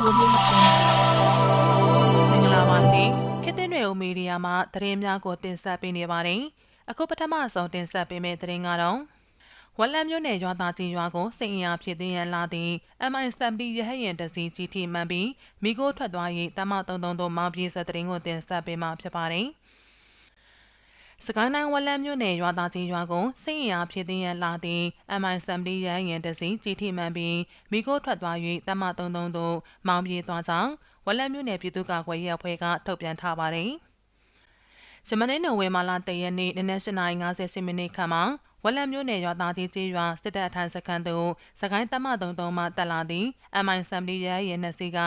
Audio Jungle မင်္ဂလာပါရှင်ခေတ်သစ်တွေအိုမီဒီယာမှာသတင်းများကိုတင်ဆက်ပေးနေပါတယ်အခုပထမဆုံးတင်ဆက်ပေးမယ့်သတင်းကတော့ဝက်လက်မြို့နယ်ရွာသားကြီးရွာကိုစိတ်အင်အားဖြစ်သေးရန်လာသည့် MI70 ရဟတ်ယာဉ်တစ်စီးကြီးထိမှန်ပြီးမိကိုထွက်သွား၍တမ33တို့မောင်ပြေးစသတင်းကိုတင်ဆက်ပေးမှာဖြစ်ပါတယ် စကိုင်းတိုင်းဝက်လက်မြို့နယ်ရွာသားကြီးရွာကိုစိတ်အင်အားဖြစ်သေးရန်လာသည့် MI70 ရဟတ်ယာဉ်တစ်စီးကြီးထိမှန်ပြီးမိကိုထွက်သွား၍တမ33တို့မောင်ပြေးသွားကြောင်းဝက်လက်မြို့နယ်ပြည်သူ့ကာကွယ်ရေးအဖွဲ့ကထုတ်ပြန်ထားပါတယ်။ဂျမနီနိုဝင်ဘာလတရက်နေ့နနက်8:50မိနစ်ခန့်မှာဝက်လက်မြို့နယ်ရွာသားကြီးကျေးရွာစစ်တပ်အထိုင်စခန်းသို့စကိုင်းတမ33မှတက်လာသည့် MI70 ရဲရဲနှစ်စီးက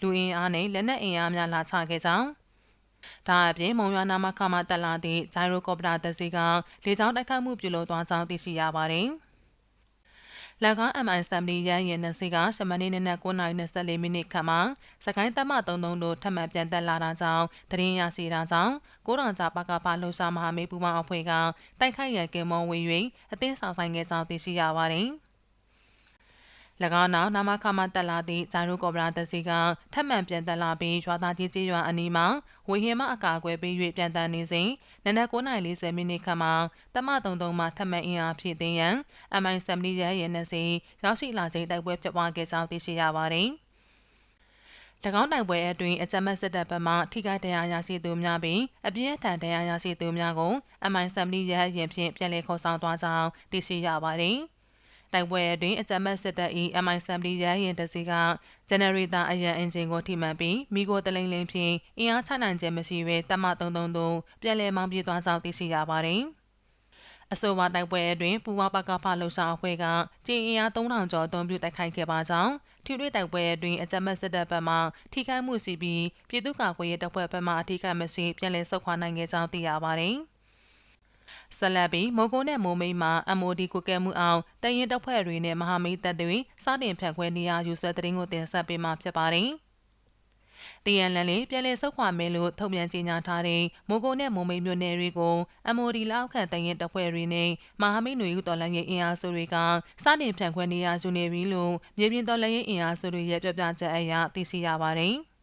လူအင်အားနှင့်လက်နက်အင်အားများလာချခဲ့ကြောင်း ဒါအပြင်မုံရွာနာမခမှတက်လာသည့်ဂျိုင်ရိုကော်ပတာတစ်စီးကလေကြောင်းတိုက်ခတ်မှုပြုလုပ်သွားကြောင်းသိရှိရပါတယ်။၎င်း MI70 ရန်ရင်နစီကရှမနေ့နေ့နက်9:24မိနစ်ခန့်မှာစကိုင်းတမ33တို့ထပ်မံပြန်တက်လာတာကြောင့်တရင်ရစီတာကြောင့်ကိုရောင်ကြပကပလှူရှာမဟာမေပူမောင်အဖွဲ့ကတိုက်ခိုက်ရန်ကင်မွန်ဝင်၍အသင်းဆောင်ဆိုင်ခဲ့ကြောင်းသိရှိရပါတယ်။၎ င်းနောက်နာမခမတက်လာသည့်ဇိုင်ရိုကော်ဗရာတစီကထပ်မံပြန်တက်လာပြီးရွာသားကြီးကြီးရွာအနီးမှာဝေဟင်မအကာအကွယ်ပေး၍ပြန်တန်းနေစဉ်နနက်9:40မိနစ်ခန့်မှာတမ33မှထပ်မံအင်အားဖြည့်သိမ်းရန် MI70 ရဲရဲနဲ့စီရောက်ရှိလာချိန်တိုက်ပွဲဖြစ်ပွားခဲ့ကြောင်းသိရှိရပါတယ်။၎င်းတိုင်ပွဲအတွင်းအကြမ်းဖက်စစ်တပ်ဘက်မှထိခိုက်ဒဏ်ရာရရှိသူများပြီးအပြင်းအထန်ဒဏ်ရာရရှိသူများကို MI70 ရဟရင်ဖြင့်ပြန်လည်ခေါ်ဆောင်သွားကြောင်းသိရှိရပါတယ်။ တိုက်ပွဲအတွင်းအကြမ်းဖက်စစ်တပ်၏ MI70 ရဟရင်တစီကဂျနရေတာအရန်အင်ဂျင်ကိုထိမှန်ပြီးမိကိုတလိန်လင်းဖြင့်အင်အားချနိုင်ခြင်းမရှိဘဲတမ33တို့ပြန်လည်မောင်းပြေးသွားကြောင်းသိရှိရပါတယ်။အဆိုပါတိုက်ပွဲအတွင်းပူဝါပကဖလှုပ်ရှားအဖွဲ့ကကြည်အင်အား3000ကျော်အုံပြုတိုက်ခိုက်ခဲ့ပါကြောင်းထိတွေ့တိုက်ပွဲအတွင်းအကြမ်းဖက်စစ်တပ်ဘက်မှထိခိုက်မှုရှိပြီးပြည်သူ့ကာကွယ်ရေးတပ်ဖွဲ့ဘက်မှအထိခိုက်မရှိပြန်လည်ဆုတ်ခွာနိုင်ခဲ့ကြောင်းသိရပါတယ်။ ဆက်လက်ပြီးမိုကိုနဲ့မိုမိတ်မှာ MOD ကိုကဲမှုအောင်တရင်တပ်ဖွဲ့တွေနဲ့မဟာမိတ်တပ်တွေစတင်ဖျက်ခွဲနေရယူဆွဲတဲ့ရင်ကိုတင်ဆက်ပေးမှာဖြစ်ပါတယ်။တရန်လန်လေးပြည်လဲဆုတ်ခွာမယ်လို့ထုတ်ပြန်ကြေညာထားတဲ့မိုကိုနဲ့မိုမိတ်မြို့နယ်တွေကို MOD လောက်ခံတရင်တပ်ဖွဲ့တွေနဲ့မဟာမိတ်တွေတော်လှန်ရေးအင်အားစုတွေကစတင်ဖျက်ခွဲနေရယူနေပြီလို့မြေပြင်တော်လှန်ရေးအင်အားစုတွေရဲ့ပြပြချက်အရသိရှိရပါတယ်။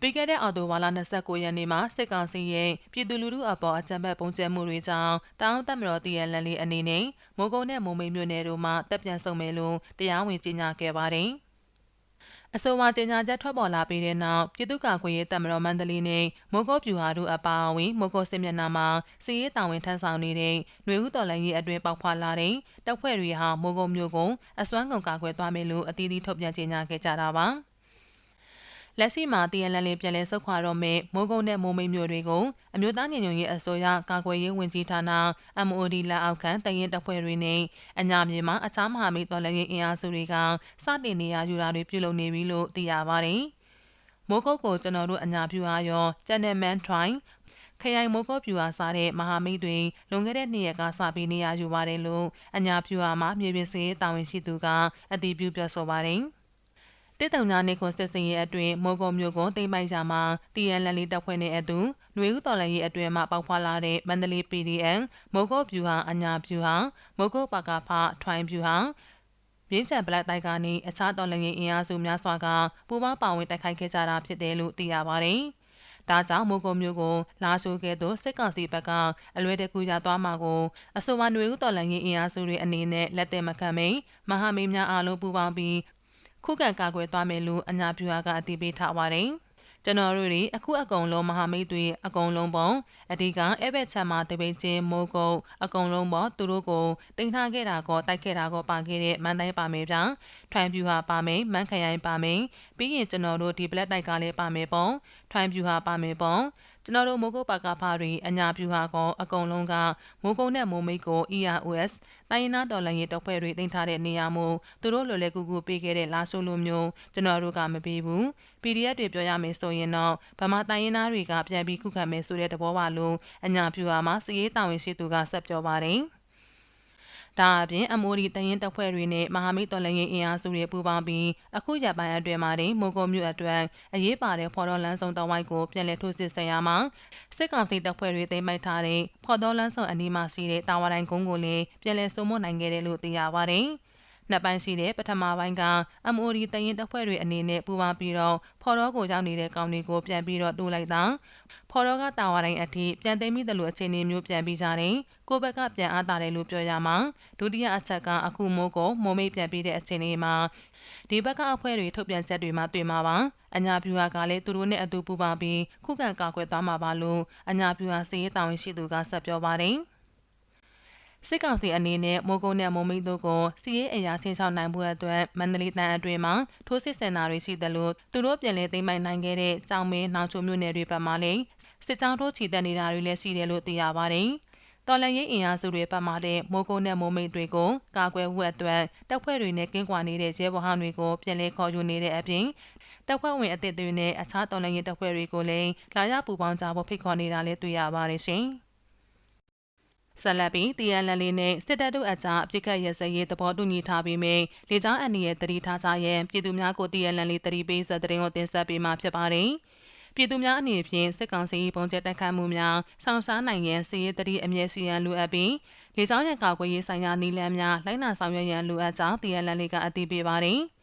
ပြီးခဲ့တဲ့အော်တိုဝါလာ29ရက်နေ့မှာစစ်ကောင်စီရဲ့ပြည်သူလူထုအပေါ်အကြမ်းဖက်ပုံကျဲမှုတွေကြောင့်တောင်းတက်မတော်တရလန်လေးအနေနဲ့မိုးကုန်းနဲ့မိုးမိတ်မြို့နယ်တို့မှာတပ်ပြန်ဆုံမယ်လို့တရားဝင်ကြေညာခဲ့ပါတယ်။အဆိုပါကြေညာချက်ထွက်ပေါ်လာပြီးတဲ့နောက်ပြည်သူ့ကာကွယ်ရေးတပ်မတော်မန္တလေးနဲ့မိုးကုတ်ပြူဟာတို့အပါအဝင်မိုးကုတ်စစ်မျက်နှာမှာစီရေးတာဝန်ထမ်းဆောင်နေတဲ့ຫນွေဦးတော်လိုင်းရေးအတွင်းပေါက်ဖွာလာတဲ့တပ်ဖွဲ့တွေဟာမိုးကုတ်မြို့ကအစွမ်းကုန်ကာကွယ်သွားမယ်လို့အသီးသီးထုတ်ပြန်ကြေညာခဲ့ကြတာပါ။ လက်ရှိမှာတည်ရလန်လေးပြန်လည်ဆုတ်ခွာတော့မဲ့မိုးကုန်းနဲ့မိုးမိတ်မျိုးတွေကိုအမျိုးသားညီညွတ်ရေးအစိုးရကာကွယ်ရေးဝန်ကြီးဌာန MOD လက်အောက်ခံတရင်တပ်ဖွဲ့တွေနဲ့အညာမြေမှာအခြားမဟာမိတ်တော်လှန်ရေးအင်အားစုတွေကစတင်နေရယူတာတွေပြုလုပ်နေပြီလို့သိရပါတယ်။မိုးကုတ်ကိုကျွန်တော်တို့အညာပြူအားရောကျန်တဲ့မန်ထွိုင်းခရိုင်မိုးကောပြူအားစားတဲ့မဟာမိတ်တွေလွန်ခဲ့တဲ့နှစ်ရက်ကစပြီးနေရယူပါတယ်လို့အညာပြူအားမှာမြေပြင်စရေးတာဝန်ရှိသူကအတည်ပြုပြောဆိုပါတယ်။ တစ်တုံညာနေခွန်စစ်စင်ရဲ့အတွင်မော်ကုံမျိုးကိုတိမ့်ပိုက်ရာမှာတီယန်လန်လေးတပ်ဖွဲ့နဲ့အတူຫນွေဦးတော်လည်းရဲ့အတွင်မှာပေါက်ဖွာလာတဲ့မန္တလေး PDN မော်ကုတ်ပြူဟာအညာပြူဟာမော်ကုတ်ပါကဖထွိုင်းပြူဟာပြင်းချန်ဘလက်တိုက်ကနေအခြားတော်လည်းရဲ့အင်အားစုများစွာကပူပေါင်းပါဝင်တိုက်ခိုက်ခဲ့ကြတာဖြစ်တယ်လို့သိရပါတယ်။ဒါကြောင့်မိုးကုံမျိုးကိုလာရှိုးခဲ့သောစစ်ကောင်စီဘက်ကအလွဲတကူရသွားမှာကိုအဆိုပါຫນွေဦးတော်လှန်ရေးအင်အားစုတွေအနေနဲ့လက်သက်မခံမိန်မဟာမိတ်များအားလုံးပူးပေါင်းပြီး ခုခံကာကွယ်သွားမယ်လို့အညာပြူဟာကအတည်ပြုထားပါတယ်။ကျွန်တော်တို့တွေအခုအကုန်လုံးမဟာမိတ်တွေအကုန်လုံးပုံအဓိကအဲ့ဘက်ချမ်းမှာတပိတ်ချင်းမိုးကုတ်အကုန်လုံးပေါ့သူတို့ကိုတင်ထားခဲ့တာကောတိုက်ခဲ့တာကောပါခဲ့တဲ့မန်တိုင်းပါမယ်ဗျာထွန်ပြူဟာပါမယ်မန်ခရိုင်ပါမယ်ပြီးရင်ကျွန်တော်တို့ဒီဘလက်တိုက်ကလည်းပါမယ်ပုံထွန်ပြူဟာပါမယ်ပုံ ကျွန်တော်တို့မိုးကုတ်ပါကဖားတွေအညာပြူဟာကောအကုန်လုံးကမိုးကုတ်နဲ့မိုးမိတ်ကို EROS တိုင်းရင်းသားဒေါ်လာရေးတပ်ဖွဲ့တွေတင်ထားတဲ့နေရာမို့သူတို့လိုလဲကူကူပေးခဲ့တဲ့လာဆိုလိုမျိုးကျွန်တော်တို့ကမပေးဘူး PDF တွေပြောရမယ်ဆိုရင်တော့ဗမာတိုင်းရင်းသားတွေကပြန်ပြီးခုခံမယ်ဆိုတဲ့သဘောပါလို့အညာပြူဟာမှာစည်ရေးတာဝန်ရှိသူကဆက်ပြောပါတယ် ဒါအပြင်အမိုဒီတရင်တပ်ဖွဲ့တွေနဲ့မဟာမိတ်တော်လှန်ရေးအင်အားစုတွေပူးပေါင်းပြီးအခုရပိုင်းအတွင်းမှာတင်မိုကိုမြို့အတွက်အရေးပါတဲ့ဖော်တော်လန်းဆောင်တော်ဝိုက်ကိုပြန်လည်ထိုးစစ်ဆင်ရမှာစစ်ကောင်စီတပ်ဖွဲ့တွေသိမ်းပိုက်ထားတဲ့ဖော်တော်လန်းဆောင်အနီးမှာရှိတဲ့တာဝါတိုင်းကုန်းကိုလည်းပြန်လည်စုံမနိုင်ခဲ့တယ်လို့သိရပါတယ်။ နှစ်ပိုင်းရှိတဲ့ပထမပိုင်းက MOD တရင်တပ်ဖွဲ့တွေအနေနဲ့ပူးပေါင်းပြီးတော့ဖော်တော့ကိုရောက်နေတဲ့ကောင်တွေကိုပြန်ပြီးတော့တိုးလိုက်တာဖော်တော့ကတာဝါတိုင်းအထိပြန်သိမ်းပြီးတယ်လို့အခြေအနေမျိုးပြန်ပြီးကြတယ်ကိုဘက်ကပြန်အားတာတယ်လို့ပြောရမှာဒုတိယအချက်ကအခုမိုးကိုမိုးမိတ်ပြန်ပြီးတဲ့အခြေအနေမှာဒီဘက်ကအဖွဲ့တွေထုတ်ပြန်ချက်တွေမှာတွေ့မှာပါအညာပြူဟာကလည်းသူတို့နဲ့အတူပူးပေါင်းပြီးခုခံကာကွယ်သွားမှာပါလို့အညာပြူဟာစီးရေးတာဝန်ရှိသူကဆက်ပြောပါတယ် စစ်ကောင်စီအနေနဲ့မိုးကုန်းနဲ့မုံမိတ်တို့ကိုစီးရေးအရာချင်းချောင်းနိုင်ဖို့အတွက်မန္တလေးတန်အတွင်းမှာထိုးစစ်စင်တာတွေရှိတယ်လို့သူတို့ပြန်လည်သိမ်းပိုက်နိုင်ခဲ့တဲ့ကြောင်မင်းနှောင်ချိုမြို့နယ်တွေဘက်မှလည်းစစ်ကြောင်းထိုးချီတက်နေတာတွေလည်းရှိတယ်လို့သိရပါတယ်။တော်လန်ရေးအင်အားစုတွေပတ်မှတဲ့မိုးကုန်းနဲ့မိုးမိတ်တွေကိုကာကွယ်ဝတ်အတွက်တပ်ဖွဲ့တွေနဲ့ကင်းကွာနေတဲ့ရဲဘော်ဟောင်းတွေကိုပြန်လည်ခေါ်ယူနေတဲ့အပြင်တပ်ဖွဲ့ဝင်အသစ်တွေနဲ့အခြားတော်လန်ရေးတပ်ဖွဲ့တွေကိုလည်းလာရပူပေါင်းကြဖို့ဖိတ်ခေါ်နေတာလည်းတွေ့ရပါတယ်ရှင်။ ဆက်လက်ပြီးတီယန်လန်လေးနဲ့စစ်တပ်တို့အကြားအပြစ်ခတ်ရစရေးသဘောတူညီထားပြီးမြင်လေကြောင်းအန်ဒီရဲ့တတိထားကြရန်ပြည်သူများကိုတီယန်လန်လေးတတိပေးစတဲ့ရင်ကိုတင်ဆက်ပေးမှာဖြစ်ပါတယ်။ပြည်သူများအနေဖြင့်စစ်ကောင်စီပုံကျတက်ခတ်မှုများဆောင်စားနိုင်ရန်စီရေးတတိအမြဲစီရန်လိုအပ်ပြီးလေကြောင်းရန်ကာကွယ်ရေးဆိုင်ရာနည်းလမ်းများလိုက်နာဆောင်ရွက်ရန်လိုအပ်ကြောင်းတီယန်လန်လေးကအတည်ပြုပါတယ်။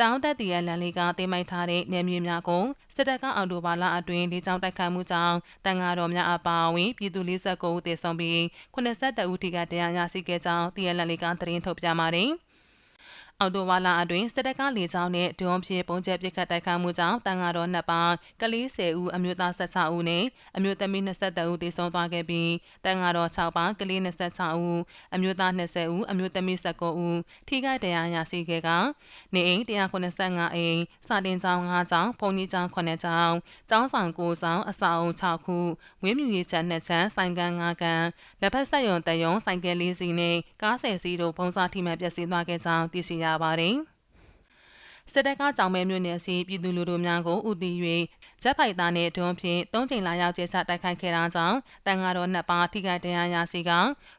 တောင်တက်တရလန်လေးကတင်မိုက်ထားတဲ့နေမြေများကိုစစ်တပ်ကအော်တိုဘာလအတွင်းလေးချောင်းတိုက်ခိုက်မှုကြောင့်တန်ဃာတော်များအပါအဝင်ပြည်သူ49ဦးသေဆုံးပြီး82ဦးထိကတရားရရှိခဲ့ကြောင်းတရလန်လေးကသတင်းထုတ်ပြန်ပါတယ်။ အော်တိုဝါလာအတွင်းစစ်တပ်ကလေကြောင်းနဲ့ဒုံဖြေပုံကျဲပစ်ခတ်တိုက်ခိုက်မှုကြောင့်တန်ဃာတော်နှစ်ပါးကလေး10ဦးအမျိုးသား16ဦးနဲ့အမျိုးသမီး22ဦးသေဆုံးသွားခဲ့ပြီးတန်ဃာတော်6ပါးကလေး26ဦးအမျိုးသား20ဦးအမျိုးသမီး19ဦးထိခိုက်ဒဏ်ရာရရှိခဲ့ကနေအိမ်185အိမ်စာတင်ကျောင်း5ကျောင်းဘုံကြီးကျောင်း9ကျောင်းကျောင်းဆောင်9ဆောင်အဆောင်6ခုဝင်းမြူရေးချက်2ချမ်းဆိုင်ကန်5ကန်လက်ဖက်ဆက်ယုံတယုံဆိုင်ကယ်4စီးနဲ့ကား10စီးတို့ပုံစားထိမှန်ပျက်စီးသွားခဲ့ကြောင်းသိရှိရပါတယ်။ စစ်တပ်ကကြောင်မဲမြို့နယ်စီပြည်သူလူထုများကိုဥတီ၍ဂျက်ဖိုက်သားနဲ့ဒွန်းဖြင့်သုံးချိန်လာရောက်ကျချတိုက်ခိုက်ခဲ့တာကြောင့်တန်ဃာတော်နှစ်ပါးထိခိုက်ဒဏ်ရာရရှိက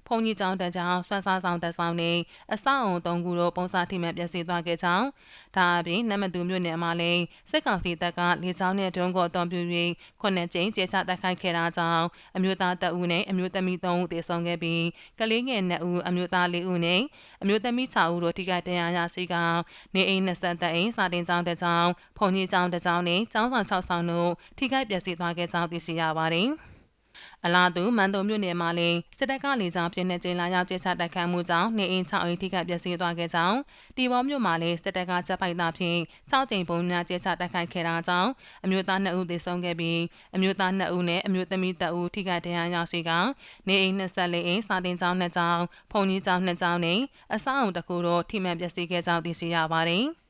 ဖုန်ကြီးကျောင်းတန်းကျောင်းဆွမ်းစားဆောင်တက်ဆောင်နေအဆောက်အုံသုံးခုတို့ပုံစားထိမှန်ပျက်စီးသွားခဲ့ကြောင်းဒါအပြင်နမတူမြို့နယ်မှာလည်းစစ်ကောင်စီတပ်ကလေကြောင်းနဲ့ဒွန်းကိုအုံပြု၍ခုနှစ်ကြိမ်ကျချတိုက်ခိုက်ခဲ့တာကြောင့်အမျိုးသားတပ်ဦးနဲ့အမျိုးသမီး3ဦးသေဆုံးခဲ့ပြီးကလေးငယ်2ဦးအမျိုးသား4ဦးနဲ့အမျိုးသမီး6ဦးတို့ထိခိုက်ဒဏ်ရာရရှိကနေအိမ်20တအိမ်စာတင်ကျောင်းတစ်ကျောင်းဖုန်ကြီးကျောင်းတစ်ကျောင်းနဲ့ကျောင်းဆောင်6ဆောင်တို့ထိခိုက်ပျက်စီးသွားခဲ့ကြောင်းသိရှိရပါတယ်။အလားတူမန်တုံမြို့နယ်မှာလည်းစစ်တပ်ကလေကြောင်းပြင်းနေချိန်လာရောက်ကျချတိုက်ခိုက်မှုကြောင့်နေအိမ်6အိမ်ထိခိုက်ပျက်စီးသွားခဲ့ကြောင်းတီဘောမြို့မှာလည်းစစ်တပ်ကချက်ပိုက်သားဖြင့်6ကြိမ်ပုံများကျချတိုက်ခိုက်ခဲ့တာကြောင့်အမျိုးသား2ဦးသေဆုံးခဲ့ပြီးအမျိုးသား2ဦးနဲ့အမျိုးသမီး2ဦးထိခိုက်ဒဏ်ရာရရှိကနေအိမ်24အိမ်စာတင်ကျောင်း2ကျောင်းဖုန်ကြီးကျောင်း2ကျောင်းနဲ့အဆောက်အုံတစ်ခုတို့ထိမှန်ပျက်စီးခဲ့ကြောင်းသိရှိရပါတယ်။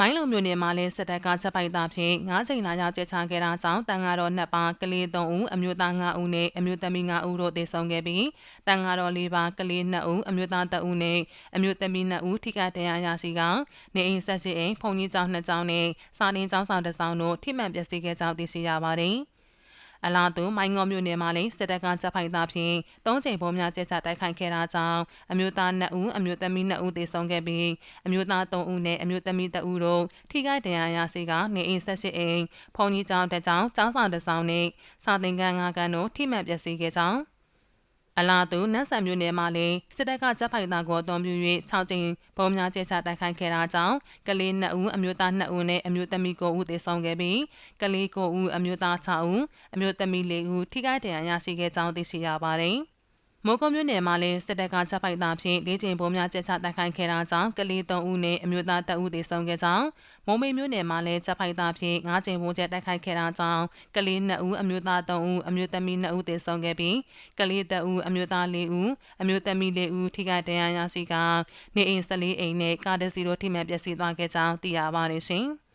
မိုင်းလုံမြို့နယ်မှာလည်းစစ်တပ်ကချက်ပိုက်သားဖြင့်၅ချိန်လာရောက်ကျချခဲ့တာကြောင့်တန်ဃာတော်နှစ်ပါးကလေး၃ဦးအမျိုးသား၅ဦးနဲ့အမျိုးသမီး၅ဦးတို့သေဆုံးခဲ့ပြီးတန်ဃာတော်၄ပါးကလေး၂ဦးအမျိုးသား၁ဦးနဲ့အမျိုးသမီး၂ဦးထိခိုက်ဒဏ်ရာရရှိကနေအိမ်ဆက်စစ်အိမ်ဖုန်ကြီးကျောင်း၂ကျောင်းနဲ့စာတင်ကျောင်းဆောင်တစ်ဆောင်တို့ထိမှန်ပျက်စီးခဲ့ကြောင်းသိရှိရပါတယ်။ အလားတူမိုင်းငေါမြို့နယ်မှာလည်းစစ်တပ်ကတပ်ဖိုက်သားဖြင့်သုံးချိန်ပုံများကျက်ချတိုက်ခိုက်ခဲ့တာကြောင့်အမျိုးသား2ဦးအမျိုးသမီး2ဦးသေဆုံးခဲ့ပြီးအမျိုးသား3ဦးနဲ့အမျိုးသမီး2ဦးတို့ထိခိုက်ဒဏ်ရာရရှိကနေအိမ်ဆက်ရှိအိမ်ဖုန်ကြီးကျောင်းတစ်ကျောင်းကျောင်းဆောင်တစ်ဆောင်နဲ့စာသင်ခန်း၅ခန်းတို့ထိမှန်ပျက်စီးခဲ့ကြောင်း အလားတူနတ်ဆန်မြို့နယ်မှာလည်းစစ်တပ်ကဂျက်ဖိုက်တာကိုအုံပြု၍6ကြိမ်ဘုံများကျဲချတိုက်ခိုက်ခဲ့တာကြောင့်ကလေး2ဦးအမျိုးသား2ဦးနဲ့အမျိုးသမီး9ဦးသေဆုံးခဲ့ပြီးကလေး9ဦးအမျိုးသား6ဦးအမျိုးသမီး4ဦးထိခိုက်ဒဏ်ရာရရှိခဲ့ကြောင်းသိရှိရပါတယ်။ မိုးကုံမြို့နယ်မှာလည်းစစ်တပ်ကချက်ပိုက်သားဖြင့်လေးကျင်ပုံများကျချတိုက်ခိုက်ခဲ့တာကြောင့်ကလေး၃ဦးနဲ့အမျိုးသား၁ဦးသေဆုံးခဲ့ကြောင်းမုံမိတ်မြို့နယ်မှာလည်းချက်ပိုက်သားဖြင့်၅ကျင်ပုံကျတိုက်ခိုက်ခဲ့တာကြောင့်ကလေး၂ဦးအမျိုးသား၃ဦးအမျိုးသမီး၂ဦးသေဆုံးခဲ့ပြီးကလေး၁ဦးအမျိုးသား၄ဦးအမျိုးသမီး၄ဦးထိခိုက်ဒဏ်ရာရရှိကနေအိမ်၁၄အိမ်နဲ့ကားတစ်စီးတို့ထိမှန်ပျက်စီးသွားခဲ့ကြောင်းသိရပါတယ်ရှင်။